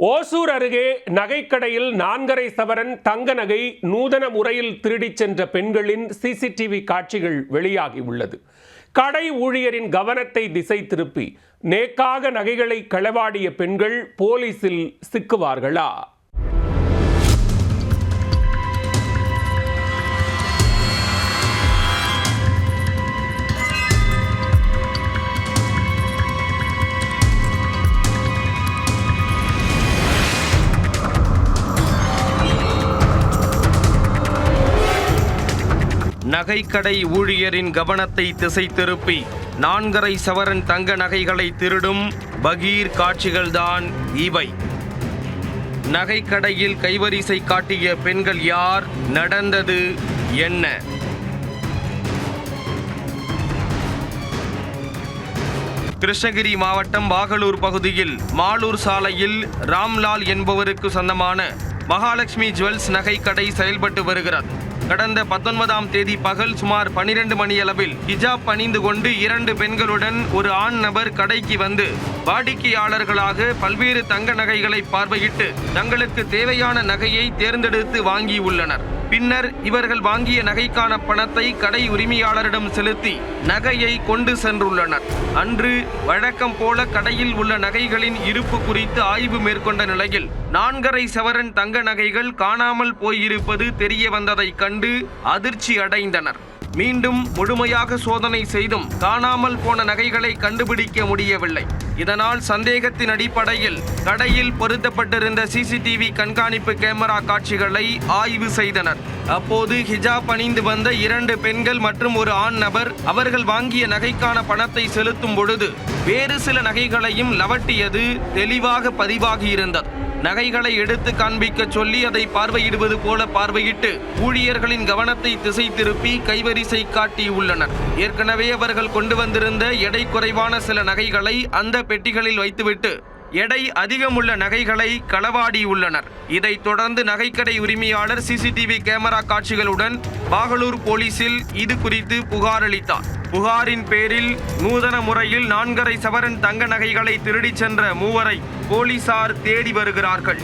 ஓசூர் அருகே நகைக்கடையில் நான்கரை சவரன் தங்க நகை நூதன முறையில் திருடிச் சென்ற பெண்களின் சிசிடிவி காட்சிகள் வெளியாகி உள்ளது கடை ஊழியரின் கவனத்தை திசை திருப்பி நேக்காக நகைகளை களவாடிய பெண்கள் போலீசில் சிக்குவார்களா? நகைக்கடை ஊழியரின் கவனத்தை திசை திருப்பி நான்கரை சவரன் தங்க நகைகளை திருடும் பகீர் காட்சிகள்தான் இவை. நகைக்கடையில் கைவரிசை காட்டிய பெண்கள் யார் நடந்தது என்ன? கிருஷ்ணகிரி மாவட்டம் பாகலூர் பகுதியில் மாலூர் சாலையில் ராம்லால் என்பவருக்கு சொந்தமான மகாலட்சுமி ஜுவல்ஸ் நகைக்கடை செயல்பட்டு வருகிறது. கடந்த பத்தொன்பதாம் தேதி பகல் சுமார் பனிரெண்டு மணியளவில் ஹிஜாப் அணிந்து கொண்டு இரண்டு பெண்களுடன் ஒரு ஆண் நபர் கடைக்கு வந்து வாடிக்கையாளர்களாக பல்வேறு தங்க நகைகளை பார்வையிட்டு தங்களுக்கு தேவையான நகையை தேர்ந்தெடுத்து வாங்கியுள்ளனர். பின்னர் இவர்கள் வாங்கிய நகைக்கான பணத்தை கடை உரிமையாளரிடம் செலுத்தி நகையை கொண்டு சென்றுள்ளனர். அன்று வழக்கம் போல கடையில் உள்ள நகைகளின் இருப்பு குறித்து ஆய்வு மேற்கொண்ட நிலையில் நான்கரை சவரன் தங்க நகைகள் காணாமல் போயிருப்பது தெரிய வந்ததைக் கண்டு அதிர்ச்சி அடைந்தனர். மீண்டும் முழுமையாக சோதனை செய்தும் காணாமல் போன நகைகளை கண்டுபிடிக்க முடியவில்லை. இதனால் சந்தேகத்தின் அடிப்படையில் கடையில் பொருத்தப்பட்டிருந்த சிசிடிவி கண்காணிப்பு கேமரா காட்சிகளை ஆய்வு செய்தனர். அப்போது ஹிஜாப் அணிந்து வந்த இரண்டு பெண்கள் மற்றும் ஒரு ஆண் நபர் அவர்கள் வாங்கிய நகைக்கான பணத்தை செலுத்தும் பொழுது வேறு சில நகைகளையும் லவட்டியது தெளிவாக பதிவாகியிருந்தது. நகைகளை எடுத்து காண்பிக்க சொல்லி அதை பார்வையிடுவது போல பார்வையிட்டு ஊழியர்களின் கவனத்தை திசை திருப்பி கைவரிசை காட்டியுள்ளனர் ஏற்கனவே அவர்கள் கொண்டு வந்திருந்த எடை குறைவான சில நகைகளை அந்த பெட்டிகளில் வைத்துவிட்டு எடை அதிகமுள்ள நகைகளை களவாடியுள்ளனர் இதைத் தொடர்ந்து நகைக்கடை உரிமையாளர் சிசிடிவி கேமரா காட்சிகளுடன் பாகலூர் போலீசில் இது குறித்து புகார் அளித்தார். புகாரின் பேரில் நூதன முறையில் நான்கரை சவரன் தங்க நகைகளை திருடிச் சென்ற மூவரை போலீசார் தேடி வருகிறார்கள்.